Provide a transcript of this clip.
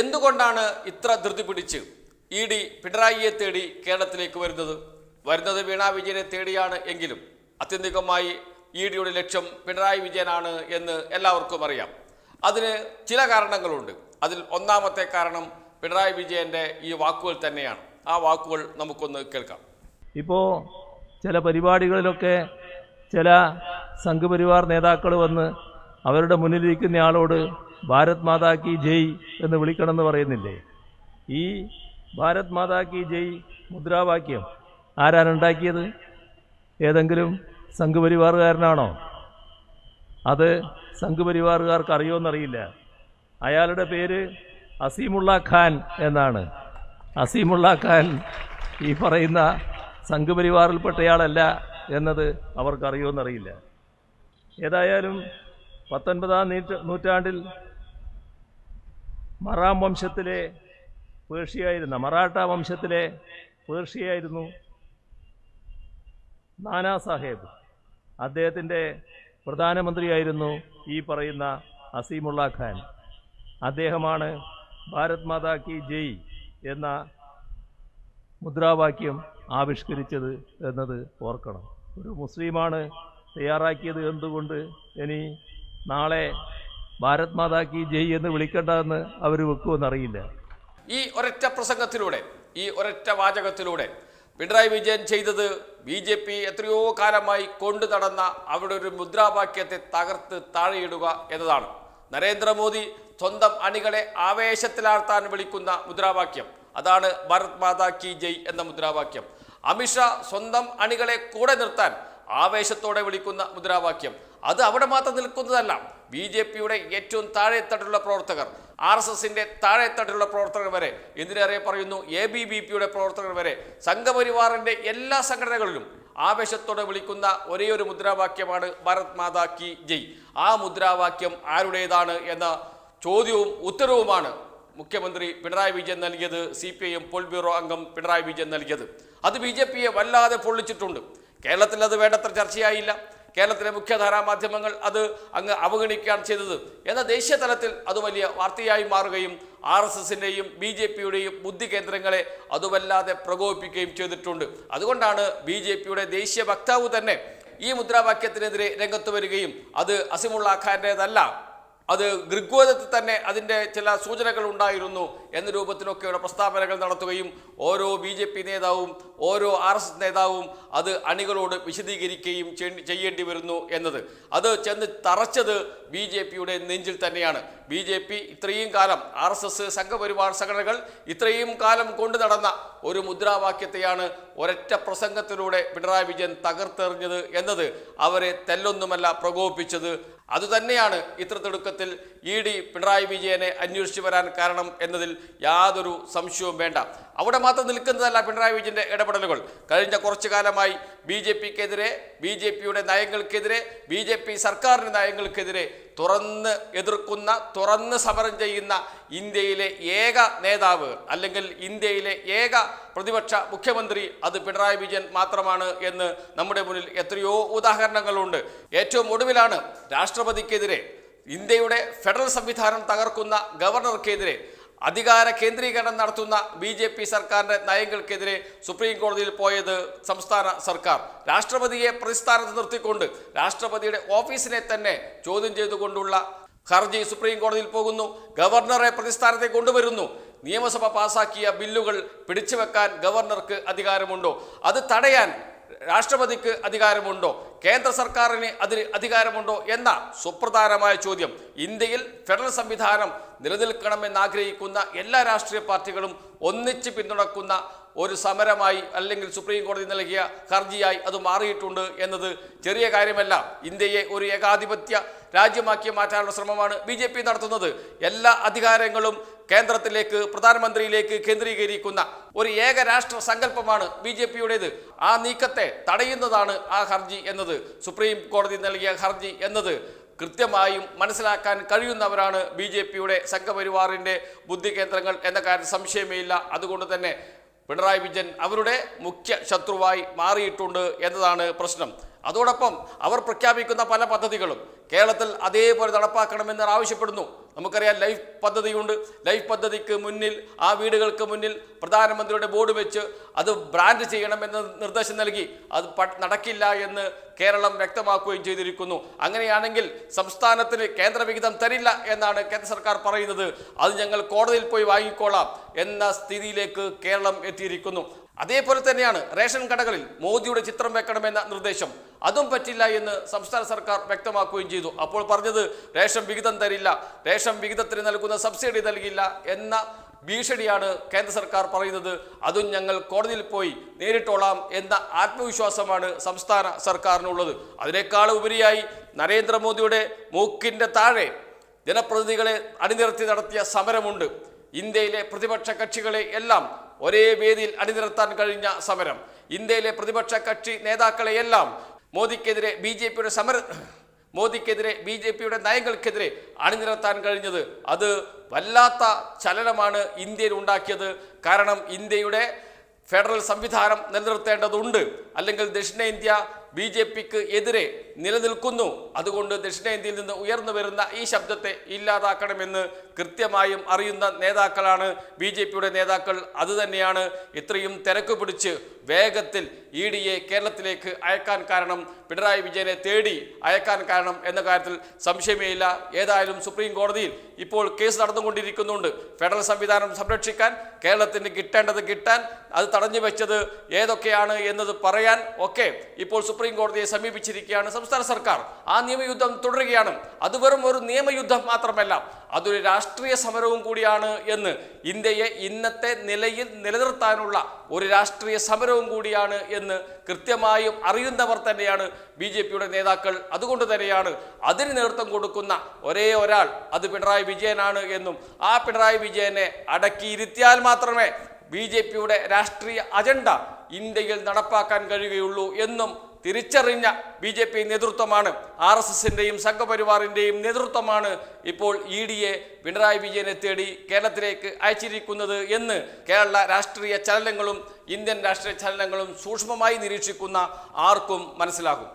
എന്തുകൊണ്ടാണ് ഇത്ര ധൃതി പിടിച്ച് ഇ ഡി പിണറായിയെ തേടി കേരളത്തിലേക്ക് വരുന്നത്? വരുന്നത് വീണാ വിജയനെ തേടിയാണ് എങ്കിലും അത്യന്തികമായി ഇ ഡിയുടെ ലക്ഷ്യം പിണറായി വിജയനാണ് എന്ന് എല്ലാവർക്കും അറിയാം. അതിന് ചില കാരണങ്ങളുണ്ട്. അതിൽ ഒന്നാമത്തെ കാരണം പിണറായി വിജയന്റെ ഈ വാക്കുകൾ തന്നെയാണ്. ആ വാക്കുകൾ നമുക്കൊന്ന് കേൾക്കാം. ഇപ്പോൾ ചില പരിപാടികളിലൊക്കെ ചില സംഘപരിവാർ നേതാക്കൾ വന്ന് അവരുടെ മുന്നിലിരിക്കുന്ന ആളോട് ഭാരത് മാതാ കി ജയ് എന്ന് വിളിക്കണമെന്ന് പറയുന്നില്ലേ? ഈ ഭാരത് മാതാ കി ജയ് മുദ്രാവാക്യം ആരാണ് ഉണ്ടാക്കിയത്? ഏതെങ്കിലും സംഘപരിവാറുകാരനാണോ? അത് സംഘപരിവാറുകാർക്ക് അറിയുമെന്നറിയില്ല അയാളുടെ പേര് അസീമുള്ള ഖാൻ എന്നാണ്. അസീമുള്ള ഖാൻ ഈ പറയുന്ന സംഘപരിവാറിൽപ്പെട്ടയാളല്ല എന്നത് അവർക്കറിയുമെന്നറിയില്ല ഏതായാലും പത്തൊൻപതാം നൂറ്റ നൂറ്റാണ്ടിൽ മറാം വംശത്തിലെ പേർഷ്യയായിരുന്ന മറാഠ വംശത്തിലെ പേർഷ്യയായിരുന്നു നാനാ സാഹേബ്. അദ്ദേഹത്തിന്റെ പ്രധാനമന്ത്രിയായിരുന്നു ഈ പറയുന്ന അസീമുള്ള ഖാൻ. അദ്ദേഹമാണ് ഭാരത് മാതാ കി ജയ് എന്ന മുദ്രാവാക്യം ആവിഷ്കരിച്ചത് എന്നത് ഓർക്കണം. ഒരു മുസ്ലിമാണ് തയ്യാറാക്കിയത് എന്തുകൊണ്ട്? ഇനി നാളെ ഭാരത് മാതാ കി ജയ് എന്ന് വിളിക്കണ്ടെന്ന് അവർ വെക്കുമെന്നറിയില്ല. ഈ ഒരൊറ്റ പ്രസംഗത്തിലൂടെ ഈ ഒരൊറ്റ വാചകത്തിലൂടെ പിണറായി വിജയൻ ചെയ്തത് ബി ജെ പി എത്രയോ കാലമായി കൊണ്ടു നടന്ന അവരുടെ ഒരു മുദ്രാവാക്യത്തെ തകർത്ത് താഴെയിടുക എന്നതാണ്. നരേന്ദ്രമോദി സ്വന്തം അണികളെ ആവേശത്തിലാർത്താൻ വിളിക്കുന്ന മുദ്രാവാക്യം. അതാണ് ഭാരത് മാതാ കി ജയ് എന്ന മുദ്രാവാക്യം. അമിത്ഷാ സ്വന്തം അണികളെ കൂടെ നിർത്താൻ ആവേശത്തോടെ വിളിക്കുന്ന മുദ്രാവാക്യം. അത് അവിടെ മാത്രം നിൽക്കുന്നതല്ല. ബി ജെ പിയുടെ ഏറ്റവും താഴെത്തട്ടിലുള്ള പ്രവർത്തകർ ആർ എസ് എസിന്റെ താഴെത്തട്ടിലുള്ള പ്രവർത്തകർ വരെ എന്തിനേറെ പറയുന്നു? എ ബി ബി പിയുടെ പ്രവർത്തകർ വരെ സംഘപരിവാറിന്റെ എല്ലാ സംഘടനകളിലും ആവേശത്തോടെ വിളിക്കുന്ന ഒരേ ഒരു മുദ്രാവാക്യമാണ് ഭാരത് മാതാ കി ജയ്. ആ മുദ്രാവാക്യം ആരുടേതാണ് എന്ന ചോദ്യവും ഉത്തരവുമാണ് മുഖ്യമന്ത്രി പിണറായി വിജയൻ നൽകിയത് C P I M politburo അംഗം പിണറായി വിജയൻ നൽകിയത്. അത് ബി ജെ പിയെ വല്ലാതെ പൊള്ളിച്ചിട്ടുണ്ട്. കേരളത്തിൽ അത് വേണ്ടത്ര ചർച്ചയായില്ല. കേരളത്തിലെ മുഖ്യധാരാ മാധ്യമങ്ങൾ അത് അങ്ങ് അവഗണിക്കുകയാണ് ചെയ്തത്. എന്ന ദേശീയ തലത്തിൽ അത് വലിയ വാർത്തയായി മാറുകയും ആർ എസ് എസിന്റെയും ബി ജെ പിയുടെയും ബുദ്ധി കേന്ദ്രങ്ങളെ അതുവല്ലാതെ പ്രകോപിപ്പിക്കുകയും ചെയ്തിട്ടുണ്ട്. അതുകൊണ്ടാണ് ബി ജെ പിയുടെ ദേശീയ വക്താവ് തന്നെ ഈ മുദ്രാവാക്യത്തിനെതിരെ രംഗത്ത് വരികയും അത് അസിമുള്ള ഖാന്റേതല്ല അത് ഋഗ്വേദത്തിൽ തന്നെ അതിന്റെ ചില സൂചനകൾ ഉണ്ടായിരുന്നു എന്ന രൂപത്തിലൊക്കെയുള്ള പ്രസ്താവനകൾ നടത്തുകയും ഓരോ ബി ജെ പി നേതാവും ഓരോ ആർ എസ് എസ് നേതാവും അത് അണികളോട് വിശദീകരിക്കുകയും ചെയ്യേണ്ടി- വരുന്നു എന്നത്. അത് ചെന്ന് തറച്ചത് ബി ജെ പിയുടെ നെഞ്ചിൽ തന്നെയാണ്. ബി ജെ പി ഇത്രയും കാലം ആർ എസ് എസ് സംഘപരിവാർ സംഘടനകൾ ഇത്രയും കാലം കൊണ്ടു നടന്ന ഒരു മുദ്രാവാക്യത്തെയാണ് ഒരൊറ്റ പ്രസംഗത്തിലൂടെ പിണറായി വിജയൻ തകർത്തെറിഞ്ഞത് എന്നത് അവരെ തെല്ലൊന്നുമല്ല പ്രകോപിപ്പിച്ചത്. അതുതന്നെയാണ് ഇത്ര തിടുക്കത്തിൽ ഇ ഡി പിണറായി വിജയനെ അന്വേഷിച്ചു വരാൻ കാരണം എന്നതിൽ യാതൊരു സംശയവും വേണ്ട. അവിടെ മാത്രം നിൽക്കുന്നതല്ല പിണറായി വിജയന്റെ ഇടപെടലുകൾ. കഴിഞ്ഞ കുറച്ചു കാലമായി ബി ജെ പിക്കെതിരെ ബി ജെ പിയുടെ നയങ്ങൾക്കെതിരെ ബി ജെ പി സർക്കാരിന്റെ നയങ്ങൾക്കെതിരെ തുറന്ന് എതിർക്കുന്ന തുറന്ന് സമരം ചെയ്യുന്ന ഇന്ത്യയിലെ ഏക നേതാവ് അല്ലെങ്കിൽ ഇന്ത്യയിലെ ഏക പ്രതിപക്ഷ മുഖ്യമന്ത്രി അത് പിണറായി വിജയൻ മാത്രമാണ് എന്ന് നമ്മുടെ മുന്നിൽ എത്രയോ ഉദാഹരണങ്ങളുണ്ട്. ഏറ്റവും ഒടുവിലാണ് രാഷ്ട്രപതിക്കെതിരെ ഇന്ത്യയുടെ ഫെഡറൽ സംവിധാനം തകർക്കുന്ന ഗവർണർക്കെതിരെ അധികാര കേന്ദ്രീകരണം നടത്തുന്ന ബി ജെ പി സർക്കാരിന്റെ നയങ്ങൾക്കെതിരെ സുപ്രീം കോടതിയിൽ പോയത് സംസ്ഥാന സർക്കാർ. രാഷ്ട്രപതിയെ പ്രതിസ്ഥാനത്ത് നിർത്തിക്കൊണ്ട് രാഷ്ട്രപതിയുടെ ഓഫീസിനെ തന്നെ ചോദ്യം ചെയ്തുകൊണ്ടുള്ള ഹർജി സുപ്രീം കോടതിയിൽ പോകുന്നു. ഗവർണറെ പ്രതിസ്ഥാനത്തെ കൊണ്ടുവരുന്നു. നിയമസഭ പാസാക്കിയ ബില്ലുകൾ പിടിച്ചുവെക്കാൻ ഗവർണർക്ക് അധികാരമുണ്ടോ? അത് തടയാൻ രാഷ്ട്രപതിക്ക് അധികാരമുണ്ടോ? കേന്ദ്ര സർക്കാരിന് അതിന് അധികാരമുണ്ടോ എന്ന സുപ്രധാനമായ ചോദ്യം. ഇന്ത്യയിൽ ഫെഡറൽ സംവിധാനം നിലനിൽക്കണമെന്ന് ആഗ്രഹിക്കുന്ന എല്ലാ രാഷ്ട്രീയ പാർട്ടികളും ഒന്നിച്ച് പിന്തുണക്കുന്ന ഒരു സമരമായി അല്ലെങ്കിൽ സുപ്രീം കോടതി നൽകിയ ഹർജിയായി അത് മാറിയിട്ടുണ്ട് എന്നത് ചെറിയ കാര്യമല്ല. ഇന്ത്യയെ ഒരു ഏകാധിപത്യ രാജ്യമാക്കി മാറ്റാനുള്ള ശ്രമമാണ് ബി ജെ പി നടത്തുന്നത്. എല്ലാ അധികാരങ്ങളും കേന്ദ്രത്തിലേക്ക് പ്രധാനമന്ത്രിയിലേക്ക് കേന്ദ്രീകരിക്കുന്ന ഒരു ഏക രാഷ്ട്ര സങ്കല്പമാണ് ബി ജെ പിയുടേത്. ആ നീക്കത്തെ തടയുന്നതാണ് ആ ഹർജി എന്നത്. സുപ്രീം കോടതി നൽകിയ ഹർജി എന്നത് കൃത്യമായും മനസ്സിലാക്കാൻ കഴിയുന്നവരാണ് ബി ജെ പിയുടെ സംഘപരിവാറിന്റെ ബുദ്ധി കേന്ദ്രങ്ങൾ എന്ന കാര്യം സംശയമേ ഇല്ല. അതുകൊണ്ട് തന്നെ പിണറായി വിജയൻ അവരുടെ മുഖ്യ ശത്രുവായി മാറിയിട്ടുണ്ട് എന്നതാണ് പ്രശ്നം. അതോടൊപ്പം അവർ പ്രഖ്യാപിക്കുന്ന പല പദ്ധതികളും കേരളത്തിൽ അതേപോലെ നടപ്പാക്കണമെന്ന് ആവശ്യപ്പെടുന്നു. നമുക്കറിയാം ലൈഫ് പദ്ധതിയുണ്ട്. ലൈഫ് പദ്ധതിക്ക് മുന്നിൽ ആ വീടുകൾക്ക് മുന്നിൽ പ്രധാനമന്ത്രിയുടെ ബോർഡ് വെച്ച് അത് ബ്രാൻഡ് ചെയ്യണമെന്ന് നിർദ്ദേശം നൽകി. അത് നടക്കില്ല എന്ന് കേരളം വ്യക്തമാക്കുകയും ചെയ്തിരിക്കുന്നു. അങ്ങനെയാണെങ്കിൽ സംസ്ഥാനത്തിന് കേന്ദ്ര വിഹിതം തരില്ല എന്നാണ് കേന്ദ്ര സർക്കാർ പറയുന്നത്. അത് ഞങ്ങൾ കോടതിയിൽ പോയി വാങ്ങിക്കോളാം എന്ന സ്ഥിതിയിലേക്ക് കേരളം എത്തിയിരിക്കുന്നു. അതേപോലെ തന്നെയാണ് റേഷൻ കടകളിൽ മോദിയുടെ ചിത്രം വെക്കണമെന്ന നിർദ്ദേശം. അതും പറ്റില്ല എന്ന് സംസ്ഥാന സർക്കാർ വ്യക്തമാക്കുകയും ചെയ്തു. അപ്പോൾ പറഞ്ഞത് റേഷൻ വിഹിതം തരില്ല റേഷൻ വിഹിതത്തിന് നൽകുന്ന സബ്സിഡി നൽകില്ല എന്ന ഭീഷണിയാണ് കേന്ദ്ര സർക്കാർ പറയുന്നത്. അതും ഞങ്ങൾ കോടതിയിൽ പോയി നേരിട്ടോളാം എന്ന ആത്മവിശ്വാസമാണ് സംസ്ഥാന സർക്കാരിനുള്ളത്. അതിനേക്കാൾ ഉപരിയായി നരേന്ദ്രമോദിയുടെ മൂക്കിന്റെ താഴെ ജനപ്രതിനിധികളെ അണിനിരത്തി നടത്തിയ സമരമുണ്ട്. ഇന്ത്യയിലെ പ്രതിപക്ഷ കക്ഷികളെ എല്ലാം ഒരേ വേദിയിൽ അണിനിരത്താൻ കഴിഞ്ഞ സമരം. ഇന്ത്യയിലെ പ്രതിപക്ഷ കക്ഷി നേതാക്കളെയെല്ലാം മോദിക്കെതിരെ ബി ജെ പിയുടെ സമര മോദിക്കെതിരെ ബി ജെ പിയുടെ നയങ്ങൾക്കെതിരെ അണിനിരത്താൻ കഴിഞ്ഞത്. അത് വല്ലാത്ത ചലനമാണ് ഇന്ത്യയിൽ ഉണ്ടാക്കിയത്. കാരണം ഇന്ത്യയുടെ ഫെഡറൽ സംവിധാനം നിലനിർത്തേണ്ടതുണ്ട്. അല്ലെങ്കിൽ ദക്ഷിണേന്ത്യ ബി ജെ പിക്ക് എതിരെ നിലനിൽക്കുന്നു. അതുകൊണ്ട് ദക്ഷിണേന്ത്യയിൽ നിന്ന് ഉയർന്നു വരുന്ന ഈ ശബ്ദത്തെ ഇല്ലാതാക്കണമെന്ന് കൃത്യമായും അറിയുന്ന നേതാക്കളാണ് ബി ജെ പിയുടെ നേതാക്കൾ. അതുതന്നെയാണ് ഇത്രയും തിരക്ക് പിടിച്ച് വേഗത്തിൽ ഇ ഡി എ കേരളത്തിലേക്ക് അയക്കാൻ കാരണം. പിണറായി വിജയനെ തേടി അയക്കാൻ കാരണം എന്ന കാര്യത്തിൽ സംശയമേയില്ല ഏതായാലും സുപ്രീം കോടതിയിൽ ഇപ്പോൾ കേസ് നടന്നുകൊണ്ടിരിക്കുന്നുണ്ട്. ഫെഡറൽ സംവിധാനം സംരക്ഷിക്കാൻ കേരളത്തിന് കിട്ടേണ്ടത് കിട്ടാൻ അത് തടഞ്ഞു വെച്ചത് ഏതൊക്കെയാണ് എന്നത് പറയാൻ ഒക്കെ ഇപ്പോൾ സുപ്രീം കോടതിയെ സമീപിച്ചിരിക്കുകയാണ്. സംസ്ഥാന സർക്കാർ ആ നിയമയുദ്ധം തുടരുകയാണ്. അത് വെറും ഒരു നിയമയുദ്ധം മാത്രമല്ല അതൊരു രാഷ്ട്രീയ സമരവും കൂടിയാണ് എന്ന് ഇന്ത്യയെ ഇന്നത്തെ നിലയിൽ നിലനിർത്താനുള്ള ഒരു രാഷ്ട്രീയ സമരവും കൂടിയാണ് എന്ന് കൃത്യമായും അറിയുന്നവർ തന്നെയാണ് ബി ജെ പിയുടെ നേതാക്കൾ. അതുകൊണ്ട് തന്നെയാണ് അതിന് നേതൃത്വം കൊടുക്കുന്ന ഒരേ ഒരാൾ അത് പിണറായി വിജയനാണ് എന്നും ആ പിണറായി വിജയനെ അടക്കിയിരുത്തിയാൽ മാത്രമേ ബി ജെ പിയുടെ രാഷ്ട്രീയ അജണ്ട ഇന്ത്യയിൽ നടപ്പാക്കാൻ കഴിയുകയുള്ളൂ എന്നും തിരിച്ചറിഞ്ഞ ബി ജെ പി നേതൃത്വമാണ് ആർ എസ് എസിന്റെയും സംഘപരിവാറിന്റെയും നേതൃത്വമാണ് ഇപ്പോൾ ഇ ഡിയെ പിണറായി വിജയനെ തേടി കേരളത്തിലേക്ക് അയച്ചിരിക്കുന്നത് എന്ന് കേരള രാഷ്ട്രീയ ചലനങ്ങളും ഇന്ത്യൻ രാഷ്ട്രീയ ചലനങ്ങളും സൂക്ഷ്മമായി നിരീക്ഷിക്കുന്ന ആർക്കും മനസ്സിലാകും.